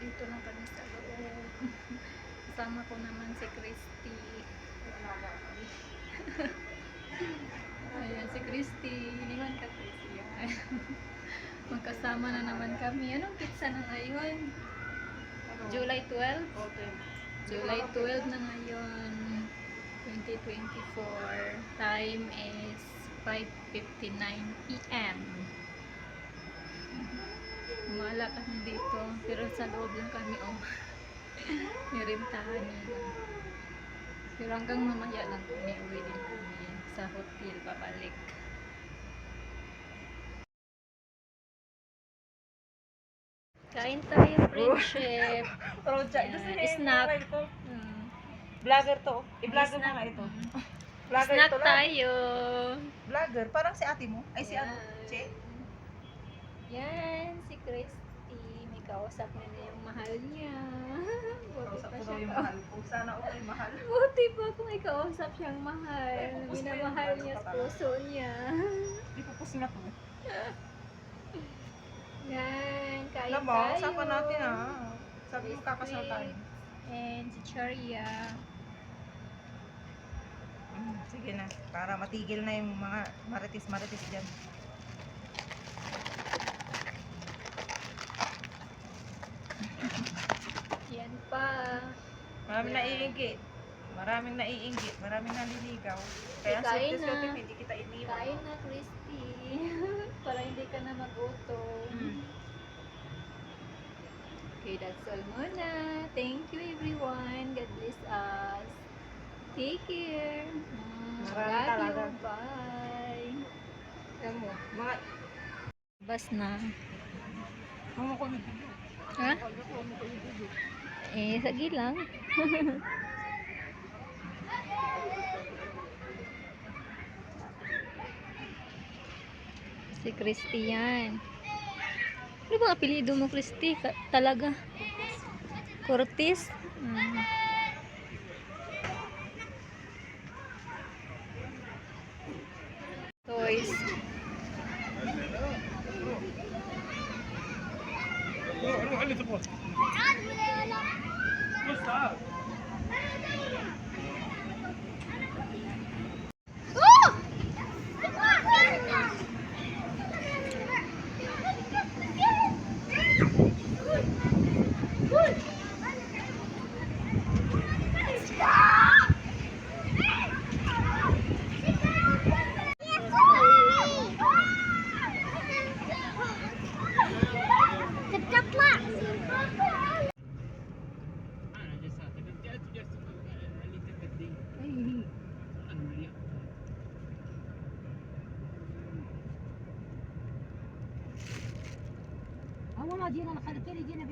Dito lang kami sa loob. Kasama ko naman si Christy. Ayan, si Christy. Iniwan ka, Christy. Magkasama na naman kami. Anong pizza na ngayon? July 12? July 12 na ngayon. 2024. Time is 5.59 p.m. Umala kami dito. Pero sa loob lang kami, oh. Nirintahan nila. Pero hanggang mamaya lang kami, uwi din kami sa hotel, babalik. Kain tayo, friendship. Roja, Yan, ito si snack. Hmm. Vlogger to. I-vlogger mo nga ito. Hmm. Vlogger Snack ito lang. tayo. Vlogger. Parang si ate mo. Ay, si ano? Yan. Che? Yan, si. May kausap na niya yung mahal niya. Buti Kausap pa ko siya. yung mahal ko. Sana ako ay mahal. Buti pa kung may kausap siyang mahal. Ay, pupus. Minamahal Ano niya sa puso niya. Di po pus na to. Yan, kain Alam mo, tayo. usapan natin ah. Sabi mo kakasal tayo. And si Charia. Mm, sige na. Para matigil na yung mga maritis-maritis dyan. Yan pa. Maraming Yeah. naiinggit. Maraming naiinggit. Maraming naliligaw. Kaya Kain swerte na. hindi kita iniwan. Kain na, Christy. Para hindi ka na magutom. Mm. Okay, that's all muna. Thank you everyone. God bless us. Take care. Mm, Marami love talaga. you. Bye. Alam mo, mga... Bas na. Ano ko video? Ha? Eh, sige lang. si Christy yan. Ano ba apelido mo, Christy? Ka- talaga? Cortis? Mm. Давай, Лиза, المدينة الخير كاين اللي دينا